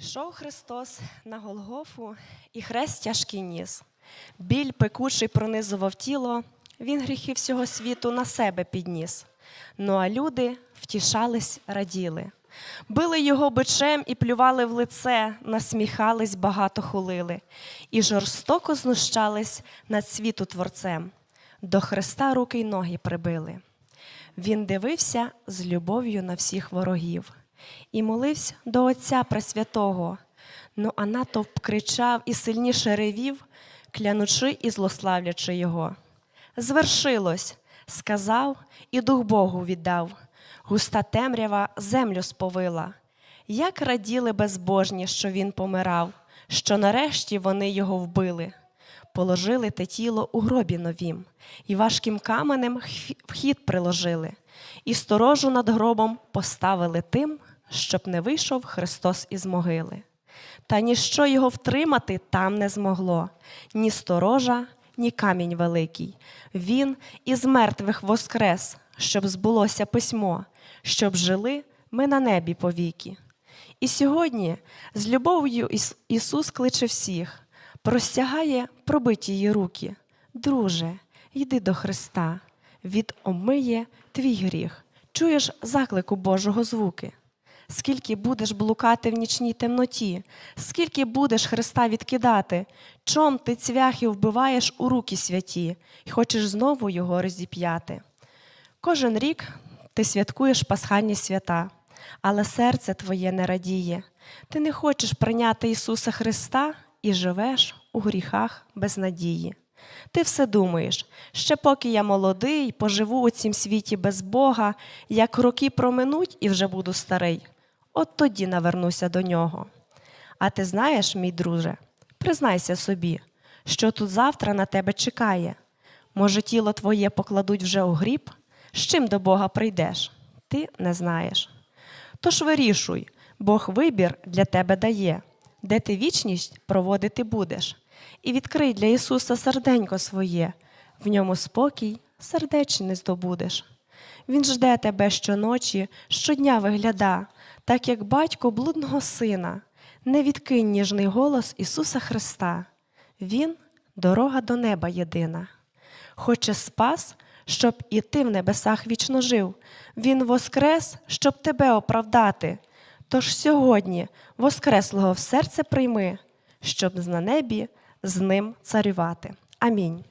Йшов Христос на Голгофу і хрест тяжкий ніс. Біль пекучий пронизував тіло, він гріхи всього світу на себе підніс. Ну а люди втішались, раділи. Били його бичем і плювали в лице, насміхались, багато хулили, і жорстоко знущались над світу творцем. До Христа руки й ноги прибили. Він дивився з любов'ю на всіх ворогів і молився до Отця Пресвятого. Ну а натовп кричав і сильніше ревів, клянучи і злославлячи його. Звершилось, сказав і дух Богу віддав. Густа темрява землю сповила. Як раділи безбожні, що він помирав, що нарешті вони його вбили. Положили те тіло у гробі новім, і важким каменем вхід приложили, і сторожу над гробом поставили тим, щоб не вийшов Христос із могили. Та ніщо його втримати там не змогло, ні сторожа, ні камінь великий. Він із мертвих воскрес, щоб збулося письмо, щоб жили ми на небі повіки. І сьогодні з любов'ю Іс- Ісус кличе всіх, простягає пробиті її руки. Друже, йди до Христа, від омиє твій гріх. Чуєш заклику Божого звуки. Скільки будеш блукати в нічній темноті, скільки будеш Христа відкидати, чом ти цвяхи вбиваєш у руки святі і хочеш знову його розіп'яти. Кожен рік ти святкуєш пасхальні свята, але серце твоє не радіє. Ти не хочеш прийняти Ісуса Христа і живеш у гріхах без надії. Ти все думаєш, ще поки я молодий, поживу у цім світі без Бога, як роки проминуть і вже буду старий, от тоді навернуся до нього. А ти знаєш, мій друже, признайся собі, що тут завтра на тебе чекає. Може, тіло твоє покладуть вже у гріб, з чим до Бога прийдеш? Ти не знаєш. Тож вирішуй, Бог вибір для тебе дає, де ти вічність проводити будеш, і відкрий для Ісуса серденько своє, в ньому спокій сердечний здобудеш. Він жде тебе щоночі, щодня вигляда, так як батько блудного сина. Не відкинь ніжний голос Ісуса Христа. Він дорога до неба єдина. Хоче спас, щоб і ти в небесах вічно жив. Він воскрес, щоб тебе оправдати. Тож сьогодні воскреслого в серце прийми, щоб на небі з ним царювати. Амінь.